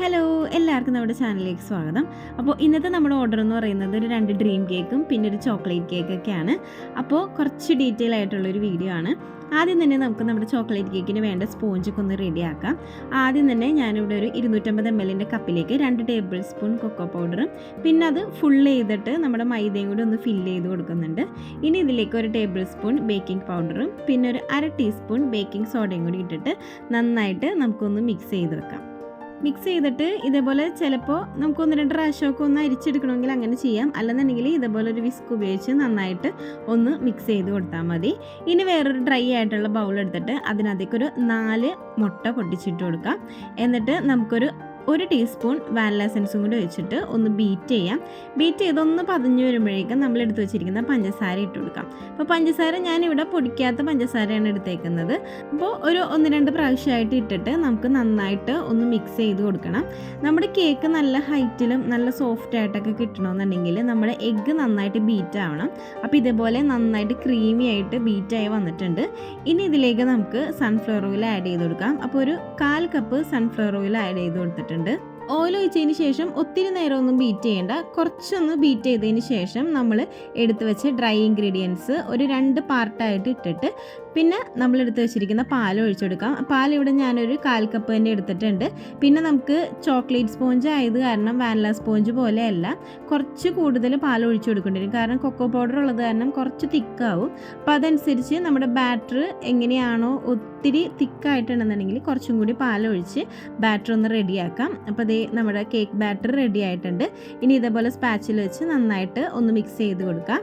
Hello എല്ലാവർക്കും നമ്മുടെ ചാനലിലേക്ക് സ്വാഗതം. അപ്പോൾ ഇന്നത്തെ നമ്മുടെ ഓർഡർ എന്ന് പറയുന്നത് ഒരു രണ്ട് ഡ്രീം കേക്കും പിന്നെ ഒരു ചോക്ലേറ്റ് കേക്കൊക്കെയാണ് അപ്പോൾ കുറച്ച് ഡീറ്റെയിൽ ആയിട്ടുള്ളൊരു വീഡിയോ ആണ്. ആദ്യം തന്നെ നമുക്ക് നമ്മുടെ ചോക്ലേറ്റ് കേക്കിന് വേണ്ട സ്പോഞ്ചൊക്കെ ഒന്ന് റെഡിയാക്കാം ആദ്യം തന്നെ ഞാനിവിടെ ഒരു ഇരുന്നൂറ്റമ്പത് എം എല്ലിന്റെ കപ്പിലേക്ക് രണ്ട് ടേബിൾ സ്പൂൺ കൊക്കോ പൗഡറും പിന്നെ അത് ഫുൾ ചെയ്തിട്ട് നമ്മുടെ മൈദയും കൂടി ഒന്ന് ഫില്ല് ചെയ്ത് കൊടുക്കുന്നുണ്ട്. ഇനി ഇതിലേക്ക് ഒരു ടേബിൾ സ്പൂൺ ബേക്കിംഗ് പൗഡറും പിന്നെ ഒരു അര ടീസ്പൂൺ ബേക്കിംഗ് സോഡയും കൂടി ഇട്ടിട്ട് നന്നായിട്ട് നമുക്കൊന്ന് മിക്സ് ചെയ്ത് വെക്കാം. മിക്സ് ചെയ്തിട്ട് ഇതേപോലെ ചിലപ്പോൾ നമുക്ക് ഒന്ന് രണ്ട് പ്രാവശ്യമൊക്കെ ഒന്ന് അരിച്ചെടുക്കണമെങ്കിൽ അങ്ങനെ ചെയ്യാം. അല്ലെന്നുണ്ടെങ്കിൽ ഇതേപോലെ ഒരു വിസ്ക് ഉപയോഗിച്ച് നന്നായിട്ട് ഒന്ന് മിക്സ് ചെയ്ത് കൊടുത്താൽ മതി. ഇനി വേറൊരു ഡ്രൈ ആയിട്ടുള്ള ബൗൾ എടുത്തിട്ട് അതിനകത്തേക്കൊരു നാല് മുട്ട പൊട്ടിച്ചിട്ട് കൊടുക്കാം. എന്നിട്ട് നമുക്കൊരു ഒരു ടീസ്പൂൺ വാനില എസൻസും കൂടി വെച്ചിട്ട് ഒന്ന് ബീറ്റ് ചെയ്യാം. ബീറ്റ് ചെയ്തൊന്ന് പതിഞ്ഞ് വരുമ്പോഴേക്കും നമ്മൾ എടുത്ത് വെച്ചിരിക്കുന്ന പഞ്ചസാര ഇട്ട് കൊടുക്കാം. അപ്പോൾ പഞ്ചസാര ഞാനിവിടെ പൊടിക്കാത്ത പഞ്ചസാരയാണ് എടുത്തേക്കുന്നത്. അപ്പോൾ ഒരു ഒന്ന് രണ്ട് പ്രാവശ്യമായിട്ട് ഇട്ടിട്ട് നമുക്ക് നന്നായിട്ട് ഒന്ന് മിക്സ് ചെയ്ത് കൊടുക്കണം. നമ്മുടെ കേക്ക് നല്ല ഹൈറ്റിലും നല്ല സോഫ്റ്റ് ആയിട്ടൊക്കെ കിട്ടണമെന്നുണ്ടെങ്കിൽ നമ്മുടെ എഗ്ഗ് നന്നായിട്ട് ബീറ്റ് ആവണം. അപ്പോൾ ഇതേപോലെ നന്നായിട്ട് ക്രീമി ആയിട്ട് ബീറ്റായി വന്നിട്ടുണ്ട്. ഇനി ഇതിലേക്ക് നമുക്ക് സൺഫ്ലവർ ഓയിൽ ആഡ് ചെയ്ത് കൊടുക്കാം. അപ്പോൾ ഒരു കാൽ കപ്പ് സൺഫ്ലവർ ഓയിൽ ആഡ് ചെയ്ത് കൊടുത്തിട്ടുണ്ട്. ഓയിൽ ഒഴിച്ചതിന് ശേഷം ഒത്തിരി നേരമൊന്നും ബീറ്റ് ചെയ്യേണ്ട. കുറച്ചൊന്ന് ബീറ്റ് ചെയ്തതിന് ശേഷം നമ്മൾ എടുത്തു വെച്ച ഡ്രൈ ഇൻഗ്രീഡിയൻസ് ഒരു രണ്ട് പാർട്ടായിട്ട് ഇട്ടിട്ട് പിന്നെ നമ്മൾ എടുത്ത് വെച്ചിരിക്കുന്ന പാൽ ഒഴിച്ചെടുക്കാം പാൽ ഇവിടെ ഞാനൊരു കാൽ കപ്പ് തന്നെ എടുത്തിട്ടുണ്ട്. പിന്നെ നമുക്ക് ചോക്ലേറ്റ് സ്പോഞ്ച് ആയത് കാരണം വാനില സ്പോഞ്ച് പോലെയല്ല കുറച്ച് കൂടുതൽ പാൽ ഒഴിച്ചു കൊടുക്കേണ്ടി വരും കാരണം കൊക്കോ പൗഡർ ഉള്ളത് കാരണം കുറച്ച് തിക്കാവും. അപ്പോൾ അതനുസരിച്ച് നമ്മുടെ ബാറ്റർ എങ്ങനെയാണോ ഒത്തിരി തിക്കായിട്ടുണ്ടെന്നുണ്ടെങ്കിൽ കുറച്ചും കൂടി പാലൊഴിച്ച് ബാറ്റർ ഒന്ന് റെഡിയാക്കാം അപ്പോൾ അതേ നമ്മുടെ കേക്ക് ബാറ്റർ റെഡി ആയിട്ടുണ്ട്. ഇനി ഇതേപോലെ സ്പാച്ചിൽ വെച്ച് നന്നായിട്ട് ഒന്ന് മിക്സ് ചെയ്ത് കൊടുക്കാം.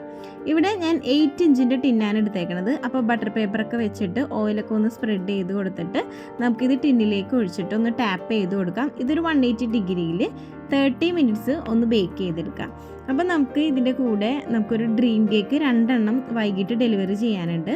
ഇവിടെ ഞാൻ എയ്റ്റ് ഇഞ്ചിന്റെ ടിന്നാണ് എടുത്തേക്കുന്നത് അപ്പോൾ ബട്ടർ പേപ്പറൊക്കെ വെച്ചിട്ട് ഓയിലൊക്കെ ഒന്ന് സ്പ്രെഡ് ചെയ്ത് കൊടുത്തിട്ട് നമുക്കിത് ടിന്നിലേക്ക് ഒഴിച്ചിട്ട് ഒന്ന് ടാപ്പ് ചെയ്ത് കൊടുക്കാം. ഇതൊരു വൺ എയ്റ്റി ഡിഗ്രിയിൽ തേർട്ടി മിനിറ്റ്സ് ഒന്ന് ബേക്ക് ചെയ്തെടുക്കാം. അപ്പോൾ നമുക്ക് ഇതിന്റെ കൂടെ നമുക്കൊരു ഡ്രീം കേക്ക് രണ്ടെണ്ണം വൈകിട്ട് ഡെലിവറി ചെയ്യാനുണ്ട്.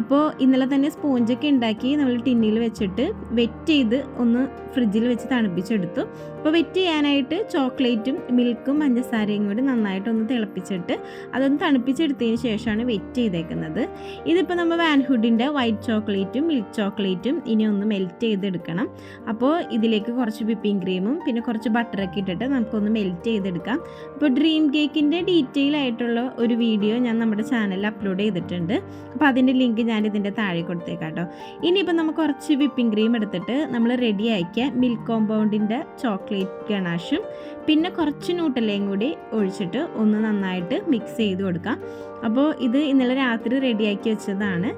അപ്പോൾ ഇന്നലെ തന്നെ സ്പോഞ്ചൊക്കെ ഉണ്ടാക്കി നമ്മൾ ടിന്നിൽ വെച്ചിട്ട് വെറ്റ് ചെയ്ത് ഒന്ന് ഫ്രിഡ്ജിൽ വെച്ച് തണുപ്പിച്ചെടുത്തു. അപ്പോൾ വെറ്റ് ചെയ്യാനായിട്ട് ചോക്ലേറ്റും മിൽക്കും പഞ്ചസാരയും കൂടി നന്നായിട്ട് ഒന്ന് തിളപ്പിച്ചിട്ട് അതൊന്ന് തണുപ്പിച്ചെടുത്തതിന് ശേഷമാണ് വെറ്റ് ചെയ്തേക്കുന്നത്. ഇതിപ്പോൾ നമ്മൾ വാൻഹുഡിന്റെ വൈറ്റ് ചോക്ലേറ്റും മിൽക്ക് ചോക്ലേറ്റും ഇനി ഒന്ന് മെൽറ്റ് ചെയ്തെടുക്കണം. അപ്പോൾ ഇതിലേക്ക് കുറച്ച് വിപ്പിംഗ് ക്രീമും പിന്നെ കുറച്ച് ബട്ടറൊക്കെ ഇട്ടിട്ട് നമുക്കൊന്ന് മെൽറ്റ് ചെയ്തെടുക്കാം. അപ്പോൾ ഡ്രീം കേക്കിന്റെ ഡീറ്റെയിൽ ആയിട്ടുള്ള ഒരു വീഡിയോ ഞാൻ നമ്മുടെ ചാനലിൽ അപ്ലോഡ് ചെയ്തിട്ടുണ്ട്. അപ്പോൾ അതിന്റെ ലിങ്ക് ഞാൻ ഇതിന്റെ താഴെ കൊടുത്തേക്കാം കേട്ടോ. ഇനിയിപ്പോൾ നമുക്ക് കുറച്ച് വിപ്പിംഗ് ക്രീം എടുത്തിട്ട് നമ്മൾ റെഡിയാക്കിയ മിൽക്ക് കോമ്പൗണ്ടിന്റെ ചോക്ലേറ്റ് ഗണാഷും പിന്നെ കുറച്ച് നൂട്ടലയും കൂടി ഒഴിച്ചിട്ട് ഒന്ന് നന്നായിട്ട് മിക്സ് ചെയ്ത് കൊടുക്കാം. അപ്പോൾ ഇത് ഇന്നലെ രാത്രി റെഡിയാക്കി വെച്ചതാണ്.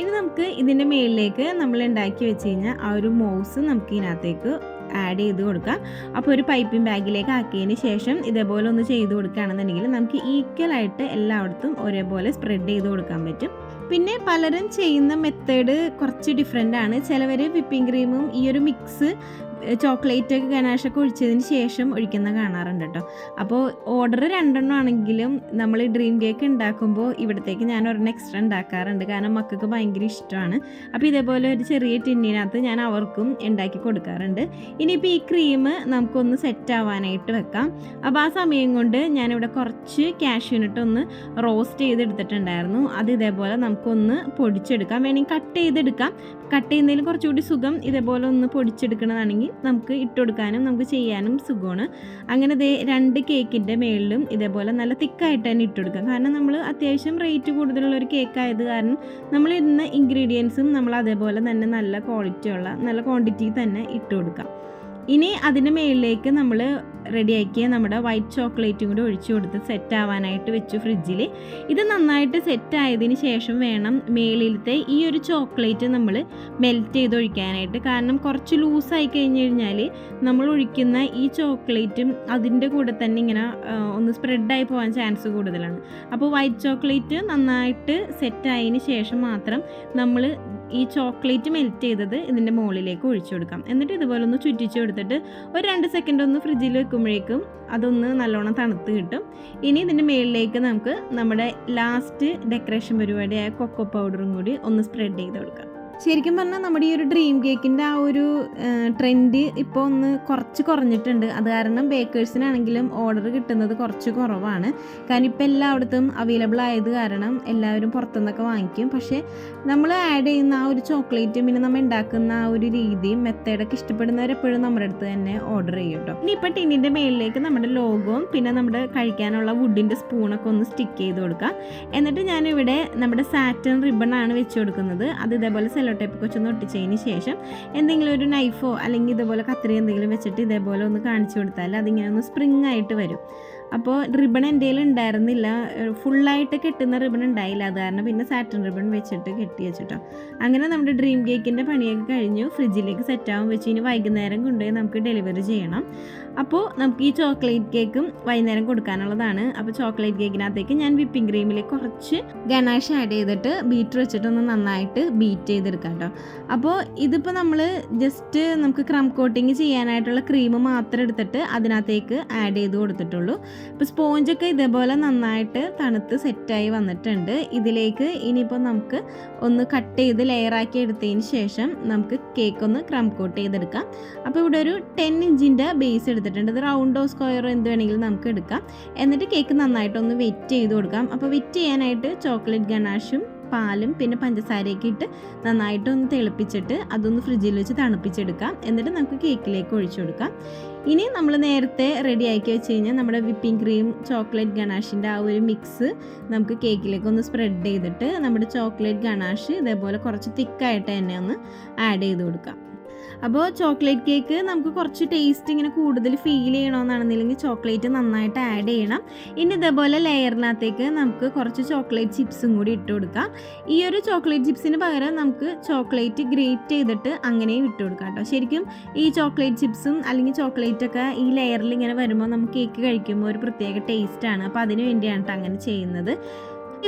ഇനി നമുക്ക് ഇതിന്റെ മുകളിലേക്ക് നമ്മൾ ഉണ്ടാക്കി വെച്ച് കഴിഞ്ഞാൽ ആ ഒരു മോസ് നമുക്ക് ഇതിനകത്തേക്ക് ആഡ് ചെയ്ത് കൊടുക്കാം. അപ്പോൾ ഒരു പൈപ്പിംഗ് ബാഗിലേക്ക് ആക്കിയതിന് ശേഷം ഇതേപോലെ ഒന്ന് ചെയ്ത് കൊടുക്കുകയാണെന്നുണ്ടെങ്കിൽ നമുക്ക് ഈക്വലായിട്ട് എല്ലായിടത്തും ഒരേപോലെ സ്പ്രെഡ് ചെയ്ത് കൊടുക്കാൻ പറ്റും. പിന്നെ പലരും ചെയ്യുന്ന മെത്തേഡ് കുറച്ച് ഡിഫറെന്റ് ആണ്. ചിലവർ വിപ്പിംഗ് ക്രീമും ഈ ഒരു മിക്സ് ചോക്ലേറ്റ് ഒക്കെ ഗനാഷൊക്കെ ഒഴിച്ചതിന് ശേഷം ഒഴിക്കുന്ന കാണാറുണ്ട് കേട്ടോ അപ്പോൾ ഓർഡർ രണ്ടെണ്ണം ആണെങ്കിലും നമ്മൾ ഡ്രീം കേക്ക് ഉണ്ടാക്കുമ്പോൾ ഇവിടത്തേക്ക് ഞാൻ ഒരെണ്ണം എക്സ്ട്രാ ഉണ്ടാക്കാറുണ്ട്. കാരണം മക്കൾക്ക് ഭയങ്കര ഇഷ്ടമാണ്. അപ്പോൾ ഇതേപോലെ ഒരു ചെറിയ ടിന്നിനകത്ത് ഞാൻ അവർക്കും ഉണ്ടാക്കി കൊടുക്കാറുണ്ട്. ഇനിയിപ്പോൾ ഈ ക്രീം നമുക്കൊന്ന് സെറ്റ് ആവാനായിട്ട് വെക്കാം. അപ്പോൾ ആ സമയം കൊണ്ട് ഞാനിവിടെ കുറച്ച് കാഷ്യൂനിട്ട് ഒന്ന് റോസ്റ്റ് ചെയ്തെടുത്തിട്ടുണ്ടായിരുന്നു. അത് ഇതേപോലെ നമുക്കൊന്ന് പൊടിച്ചെടുക്കാം. വേണമെങ്കിൽ കട്ട് ചെയ്തെടുക്കാം. കട്ട് ചെയ്യുന്നതിൽ കുറച്ചുകൂടി സുഖം ഇതേപോലെ ഒന്ന് പൊടിച്ചെടുക്കണതാണെങ്കിൽ നമുക്ക് ഇട്ട് കൊടുക്കാനും നമുക്ക് ചെയ്യാനും സുഖമാണ്. അങ്ങനെ ദേ രണ്ട് കേക്കിന്റെ മേളിലും ഇതേപോലെ നല്ല തിക്കായിട്ട് തന്നെ ഇട്ട് കൊടുക്കാം കാരണം നമ്മൾ അത്യാവശ്യം റേറ്റ് കൂടുതലുള്ള ഒരു കേക്ക് ആയത് കാരണം നമ്മൾ ഇടുന്ന ഇൻഗ്രീഡിയൻസും നമ്മൾ അതേപോലെ തന്നെ നല്ല ക്വാളിറ്റി ഉള്ള നല്ല ക്വാണ്ടിറ്റി തന്നെ ഇട്ട് കൊടുക്കാം ഇനി അതിന് മേളിലേക്ക് നമ്മൾ റെഡിയാക്കിയ നമ്മുടെ വൈറ്റ് ചോക്ലേറ്റും കൂടി ഒഴിച്ചു കൊടുത്ത് സെറ്റ് ആവാനായിട്ട് വെച്ചു ഫ്രിഡ്ജിൽ ഇത് നന്നായിട്ട് സെറ്റ് ആയതിന് ശേഷം വേണം മേളിലത്തെ ഈ ഒരു ചോക്ലേറ്റ് നമ്മൾ മെൽറ്റ് ചെയ്ത് ഒഴിക്കാനായിട്ട്. കാരണം കുറച്ച് ലൂസായി കഴിഞ്ഞ് കഴിഞ്ഞാൽ നമ്മൾ ഒഴിക്കുന്ന ഈ ചോക്ലേറ്റും അതിന്റെ കൂടെ തന്നെ ഇങ്ങനെ ഒന്ന് സ്പ്രെഡായി പോകാൻ ചാൻസ് കൂടുതലാണ്. അപ്പോൾ വൈറ്റ് ചോക്ലേറ്റ് നന്നായിട്ട് സെറ്റ് ആയതിന് ശേഷം മാത്രം നമ്മൾ ഈ ചോക്ലേറ്റ് മെൽറ്റ് ചെയ്തത് ഇതിന്റെ മുകളിലേക്ക് ഒഴിച്ചു കൊടുക്കാം. എന്നിട്ട് ഇതുപോലെ ഒന്ന് ചുറ്റിച്ച് കൊടുത്തിട്ട് ഒരു രണ്ട് സെക്കൻഡ് ഒന്ന് ഫ്രിഡ്ജിൽ വെക്കുമ്പോഴേക്കും അതൊന്ന് നല്ലോണം തണുത്ത് കിട്ടും. ഇനി ഇതിന്റെ മുകളിലേക്ക് നമുക്ക് നമ്മുടെ ലാസ്റ്റ് ഡെക്കറേഷൻ പരിപാടിയായ കൊക്കോ പൗഡറും കൂടി ഒന്ന് സ്പ്രെഡ് ചെയ്ത് കൊടുക്കാം. ശരിക്കും പറഞ്ഞാൽ നമ്മുടെ ഈ ഒരു ഡ്രീം കേക്കിന്റെ ആ ഒരു ട്രെൻഡ് ഇപ്പോൾ ഒന്ന് കുറച്ച് കുറഞ്ഞിട്ടുണ്ട്. അത് കാരണം ബേക്കേഴ്സിനാണെങ്കിലും ഓർഡർ കിട്ടുന്നത് കുറച്ച് കുറവാണ്. കാരണം ഇപ്പോൾ എല്ലായിടത്തും അവൈലബിൾ ആയത് കാരണം എല്ലാവരും പുറത്തുനിന്നൊക്കെ വാങ്ങിക്കും. പക്ഷേ നമ്മൾ ആഡ് ചെയ്യുന്ന ആ ഒരു ചോക്ലേറ്റും പിന്നെ നമ്മൾ ഉണ്ടാക്കുന്ന ആ ഒരു രീതിയും മെത്തേഡൊക്കെ ഇഷ്ടപ്പെടുന്നവരെപ്പോഴും നമ്മുടെ അടുത്ത് തന്നെ ഓർഡർ ചെയ്യും കേട്ടോ ഇനി ഇപ്പോൾ ടിന്നിന്റെ മേളിലേക്ക് നമ്മുടെ ലോഗവും പിന്നെ നമ്മുടെ കഴിക്കാനുള്ള വുഡിന്റെ സ്പൂണൊക്കെ ഒന്ന് സ്റ്റിക്ക് ചെയ്ത് കൊടുക്കുക എന്നിട്ട് ഞാനിവിടെ നമ്മുടെ സാറ്റൻ റിബൺ ആണ് വെച്ച് കൊടുക്കുന്നത്. അത് ഇതേപോലെ ടേപ്പ് വെച്ചൊന്ന് ഒട്ടിച്ചതിന് ശേഷം എന്തെങ്കിലും ഒരു നൈഫോ അല്ലെങ്കിൽ ഇതേപോലെ കത്രി എന്തെങ്കിലും വെച്ചിട്ട് ഇതേപോലെ ഒന്ന് കാണിച്ചു കൊടുത്താൽ അതിങ്ങനെ ഒന്ന് സ്പ്രിങ് ആയിട്ട് വരും. അപ്പോൾ റിബൺ എന്റെ ഉണ്ടായിരുന്നില്ല ഫുള്ളായിട്ട് കെട്ടുന്ന റിബൺ ഉണ്ടായില്ല അത് കാരണം പിന്നെ സാറ്റൻ റിബൺ വെച്ചിട്ട് കെട്ടി വെച്ചിട്ടോ. അങ്ങനെ നമ്മുടെ ഡ്രീം കേക്കിന്റെ പണിയൊക്കെ കഴിഞ്ഞു. ഫ്രിഡ്ജിലേക്ക് സെറ്റാവും വെച്ച് ഇനി വൈകുന്നേരം കൊണ്ടുപോയി നമുക്ക് ഡെലിവറി ചെയ്യണം. അപ്പോൾ നമുക്ക് ഈ ചോക്ലേറ്റ് കേക്കും വൈകുന്നേരം കൊടുക്കാനുള്ളതാണ്. അപ്പോൾ ചോക്ലേറ്റ് കേക്കിനകത്തേക്ക് ഞാൻ വിപ്പിംഗ് ക്രീമിൽ കുറച്ച് ഗനാഷ് ആഡ് ചെയ്തിട്ട് ബീറ്റർ വെച്ചിട്ടൊന്ന് നന്നായിട്ട് ബീറ്റ് ചെയ്തെടുക്കാം കേട്ടോ അപ്പോൾ ഇതിപ്പോൾ നമ്മൾ ജസ്റ്റ് നമുക്ക് ക്രം കോട്ടിങ് ചെയ്യാനായിട്ടുള്ള ക്രീം മാത്രം എടുത്തിട്ട് അതിനകത്തേക്ക് ആഡ് ചെയ്ത് കൊടുത്തിട്ടുള്ളൂ. ഇപ്പോൾ സ്പോഞ്ചൊക്കെ ഇതേപോലെ നന്നായിട്ട് തണുത്ത് സെറ്റായി വന്നിട്ടുണ്ട്. ഇതിലേക്ക് ഇനിയിപ്പോൾ നമുക്ക് ഒന്ന് കട്ട് ചെയ്ത് ലെയറാക്കി എടുത്തതിന് ശേഷം നമുക്ക് കേക്ക് ഒന്ന് ക്രം കോട്ട് ചെയ്തെടുക്കാം. അപ്പോൾ ഇവിടെ ഒരു ടെൻ ഇഞ്ചിന്റെ ബേസ് എടുത്തിട്ടുണ്ട്. ഇത് റൗണ്ടോ സ്ക്വയറോ എന്ത് വേണമെങ്കിലും നമുക്ക് എടുക്കാം. എന്നിട്ട് കേക്ക് നന്നായിട്ടൊന്ന് വെറ്റ് ചെയ്ത് കൊടുക്കാം. അപ്പോൾ വെറ്റ് ചെയ്യാനായിട്ട് ചോക്ലേറ്റ് ഗണാഷും പാലും പിന്നെ പഞ്ചസാരയൊക്കെ ഇട്ട് നന്നായിട്ടൊന്ന് തിളപ്പിച്ചിട്ട് അതൊന്ന് ഫ്രിഡ്ജിൽ വെച്ച് തണുപ്പിച്ചെടുക്കാം. എന്നിട്ട് നമുക്ക് കേക്കിലേക്ക് ഒഴിച്ചു കൊടുക്കാം. ഇനി നമ്മൾ നേരത്തെ റെഡി ആക്കി വെച്ച് കഴിഞ്ഞാൽ നമ്മുടെ വിപ്പിംഗ് ക്രീം ചോക്ലേറ്റ് ഗണാഷിന്റെ ആ ഒരു മിക്സ് നമുക്ക് കേക്കിലേക്ക് ഒന്ന് സ്പ്രെഡ് ചെയ്തിട്ട് നമ്മുടെ ചോക്ലേറ്റ് ഗണാഷ് ഇതേപോലെ കുറച്ച് തിക്കായിട്ട് തന്നെ ഒന്ന് ആഡ് ചെയ്ത് കൊടുക്കാം. അപ്പോൾ ചോക്ലേറ്റ് കേക്ക് നമുക്ക് കുറച്ച് ടേസ്റ്റ് ഇങ്ങനെ കൂടുതൽ ഫീൽ ചെയ്യണമെന്നാണെന്നില്ലെങ്കിൽ ചോക്ലേറ്റ് നന്നായിട്ട് ആഡ് ചെയ്യണം. ഇനി ഇതേപോലെ ലെയറിനകത്തേക്ക് നമുക്ക് കുറച്ച് ചോക്ലേറ്റ് ചിപ്സും കൂടി ഇട്ട് കൊടുക്കാം. ഈ ഒരു ചോക്ലേറ്റ് ചിപ്സിന് പകരം നമുക്ക് ചോക്ലേറ്റ് ഗ്രേറ്റ് ചെയ്തിട്ട് അങ്ങനെയും ഇട്ട് കൊടുക്കാം കേട്ടോ. ശരിക്കും ഈ ചോക്ലേറ്റ് ചിപ്സും അല്ലെങ്കിൽ ചോക്ലേറ്റ് ഒക്കെ ഈ ലെയറിൽ ഇങ്ങനെ വരുമ്പോൾ നമുക്ക് കേക്ക് കഴിക്കുമ്പോൾ ഒരു പ്രത്യേക ടേസ്റ്റാണ് അപ്പോൾ അതിന് വേണ്ടിയാണ് കേട്ടോ അങ്ങനെ ചെയ്യുന്നത്.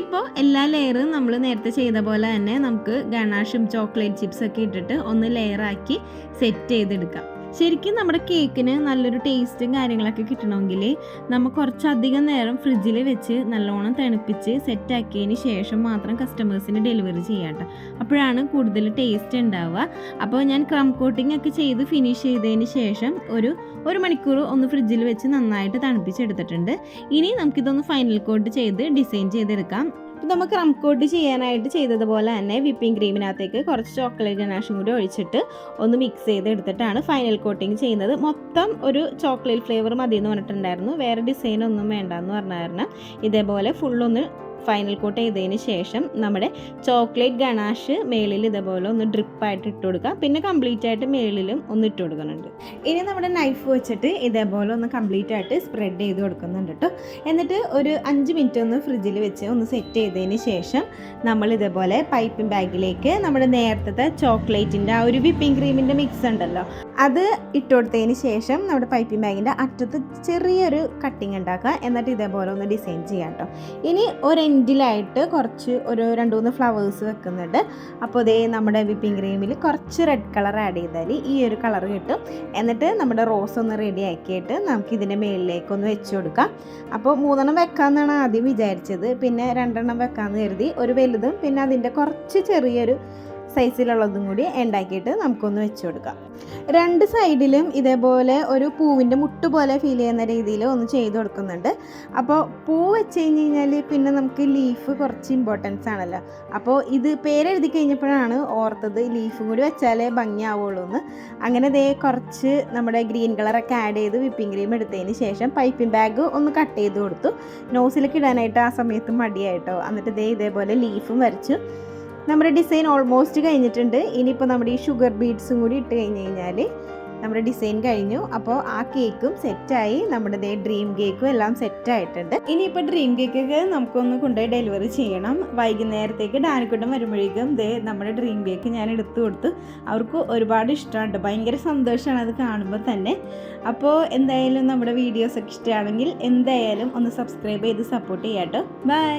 ഇപ്പോൾ എല്ലാ ലെയറും നമ്മൾ നേരത്തെ ചെയ്ത പോലെ തന്നെ നമുക്ക് ഗണാഷും ചോക്ലേറ്റ് ചിപ്സ് ഒക്കെ ഇട്ടിട്ട് ഒന്ന് ലെയറാക്കി സെറ്റ് ചെയ്തെടുക്കാം. ശരിക്കും നമ്മുടെ കേക്കിന് നല്ലൊരു ടേസ്റ്റും കാര്യങ്ങളൊക്കെ കിട്ടണമെങ്കിൽ നമ്മൾ കുറച്ചധികം നേരം ഫ്രിഡ്ജിൽ വെച്ച് നല്ലോണം തണുപ്പിച്ച് സെറ്റാക്കിയതിന് ശേഷം മാത്രം കസ്റ്റമേഴ്സിന് ഡെലിവറി ചെയ്യാം കേട്ടോ. അപ്പോഴാണ് കൂടുതൽ ടേസ്റ്റ് ഉണ്ടാവുക. അപ്പോൾ ഞാൻ ക്രം കോട്ടിംഗ് ഒക്കെ ചെയ്ത് ഫിനിഷ് ചെയ്തതിന് ശേഷം ഒരു ഒരു മണിക്കൂർ ഒന്ന് ഫ്രിഡ്ജിൽ വെച്ച് നന്നായിട്ട് തണുപ്പിച്ചെടുത്തിട്ടുണ്ട്. ഇനി നമുക്കിതൊന്ന് ഫൈനൽ കോട്ട് ചെയ്ത് ഡിസൈൻ ചെയ്തെടുക്കാം. നമുക്ക് റം കോട്ട് ചെയ്യാനായിട്ട് ചെയ്തതുപോലെ തന്നെ വിപ്പിംഗ് ക്രീമിനകത്തേക്ക് കുറച്ച് ചോക്ലേറ്റ് ഗനാഷും കൂടി ഒഴിച്ചിട്ട് ഒന്ന് മിക്സ് ചെയ്തെടുത്തിട്ടാണ് ഫൈനൽ കോട്ടിങ് ചെയ്യുന്നത്. മൊത്തം ഒരു ചോക്ലേറ്റ് ഫ്ലേവർ മതി എന്ന് പറഞ്ഞിട്ടുണ്ടായിരുന്നു. വേറെ ഡിസൈൻ ഒന്നും വേണ്ട എന്ന് പറഞ്ഞായിരുന്നു. ഇതേപോലെ ഫുള്ളൊന്ന് ഫൈനൽ കോട്ട് ചെയ്തതിന് ശേഷം നമ്മുടെ ചോക്ലേറ്റ് ഗണാഷ് മേളിൽ ഇതേപോലെ ഒന്ന് ഡ്രിപ്പായിട്ട് ഇട്ട് കൊടുക്കുക. പിന്നെ കംപ്ലീറ്റ് ആയിട്ട് മേളിലും ഒന്ന് ഇട്ട് കൊടുക്കുന്നുണ്ട്. ഇനി നമ്മുടെ നൈഫ് വെച്ചിട്ട് ഇതേപോലെ ഒന്ന് കംപ്ലീറ്റ് ആയിട്ട് സ്പ്രെഡ് ചെയ്ത് കൊടുക്കുന്നുണ്ട് കേട്ടോ. എന്നിട്ട് ഒരു അഞ്ച് മിനിറ്റ് ഒന്ന് ഫ്രിഡ്ജിൽ വെച്ച് ഒന്ന് സെറ്റ് ചെയ്തതിന് ശേഷം നമ്മൾ ഇതേപോലെ പൈപ്പിംഗ് ബാഗിലേക്ക് നമ്മുടെ നേരത്തെ ചോക്ലേറ്റിന്റെ ആ ഒരു വിപ്പിംഗ് ക്രീമിന്റെ മിക്സ് ഉണ്ടല്ലോ അത് ഇട്ട് കൊടുത്തതിന് ശേഷം നമ്മുടെ പൈപ്പിംഗ് ബാഗിന്റെ അറ്റത്ത് ചെറിയൊരു കട്ടിങ് ഉണ്ടാക്കുക. എന്നിട്ട് ഇതേപോലെ ഒന്ന് ഡിസൈൻ ചെയ്യാം കേട്ടോ. ഇനി ഒരു എൻഡിലായിട്ട് കുറച്ച് ഒരു രണ്ട് മൂന്ന് ഫ്ലവേഴ്സ് വെക്കുന്നുണ്ട്. അപ്പോൾ ഇതേ നമ്മുടെ വിപ്പിംഗ് ക്രീമിൽ കുറച്ച് റെഡ് കളർ ആഡ് ചെയ്താൽ ഈ ഒരു കളർ കിട്ടും. എന്നിട്ട് നമ്മുടെ റോസ് ഒന്ന് റെഡി ആക്കിയിട്ട് നമുക്ക് ഇതിന്റെ മേളിലേക്കൊന്ന് വെച്ച് കൊടുക്കാം. അപ്പോൾ മൂന്നെണ്ണം വെക്കാമെന്നാണ് ആദ്യം വിചാരിച്ചത്. പിന്നെ രണ്ടെണ്ണം വെക്കാമെന്ന് കരുതി. ഒരു വലുതും പിന്നെ അതിന്റെ കുറച്ച് ചെറിയൊരു സൈസിലുള്ളതും കൂടി ഉണ്ടാക്കിയിട്ട് നമുക്കൊന്ന് വെച്ച് കൊടുക്കാം. രണ്ട് സൈഡിലും ഇതേപോലെ ഒരു പൂവിന്റെ മുട്ട് പോലെ ഫീൽ ചെയ്യുന്ന രീതിയിൽ ഒന്ന് ചെയ്ത് കൊടുക്കുന്നുണ്ട്. അപ്പോൾ പൂ വെച്ച് കഴിഞ്ഞ് കഴിഞ്ഞാൽ പിന്നെ നമുക്ക് ലീഫ് കുറച്ച് ഇമ്പോർട്ടൻസ് ആണല്ലോ. അപ്പോൾ ഇത് പേരെഴുതി കഴിഞ്ഞപ്പോഴാണ് ഓർത്തത് ലീഫും കൂടി വെച്ചാലേ ഭംഗിയാവുള്ളൂ എന്ന്. അങ്ങനെ ദേ കുറച്ച് നമ്മുടെ ഗ്രീൻ കളറൊക്കെ ആഡ് ചെയ്ത് വിപ്പിംഗ് ക്രീം എടുത്തതിന് ശേഷം പൈപ്പിംഗ് ബാഗ് ഒന്ന് കട്ട് ചെയ്ത് കൊടുത്തു. നോസിലേക്ക് ഇടാനായിട്ട് ആ സമയത്ത് മടിയായിട്ടോ. എന്നിട്ട് ദേ ഇതേപോലെ ലീഫും വരച്ചു. നമ്മുടെ ഡിസൈൻ ഓൾമോസ്റ്റ് കഴിഞ്ഞിട്ടുണ്ട്. ഇനിയിപ്പോൾ നമ്മുടെ ഈ ഷുഗർ ബീഡ്സും കൂടി ഇട്ട് കഴിഞ്ഞ് കഴിഞ്ഞാൽ നമ്മുടെ ഡിസൈൻ കഴിഞ്ഞു. അപ്പോൾ ആ കേക്കും സെറ്റായി നമ്മുടെ ഡ്രീം കേക്കും എല്ലാം സെറ്റായിട്ടുണ്ട് ഇനിയിപ്പോൾ ഡ്രീം കേക്കൊക്കെ നമുക്കൊന്ന് കൊണ്ടുപോയി ഡെലിവറി ചെയ്യണം. വൈകുന്നേരത്തേക്ക് ഡാനിക്കുട്ടം വരുമ്പോഴേക്കും ദേ നമ്മുടെ ഡ്രീം കേക്ക് ഞാൻ എടുത്തു കൊടുത്തു. അവർക്ക് ഒരുപാട് ഇഷ്ടമുണ്ട്. ഭയങ്കര സന്തോഷമാണ് അത് കാണുമ്പോൾ തന്നെ. അപ്പോൾ എന്തായാലും നമ്മുടെ വീഡിയോസൊക്കെ ഇഷ്ടമാണെങ്കിൽ എന്തായാലും ഒന്ന് സബ്സ്ക്രൈബ് ചെയ്ത് സപ്പോർട്ട് ചെയ്യാട്ടോ. ബൈ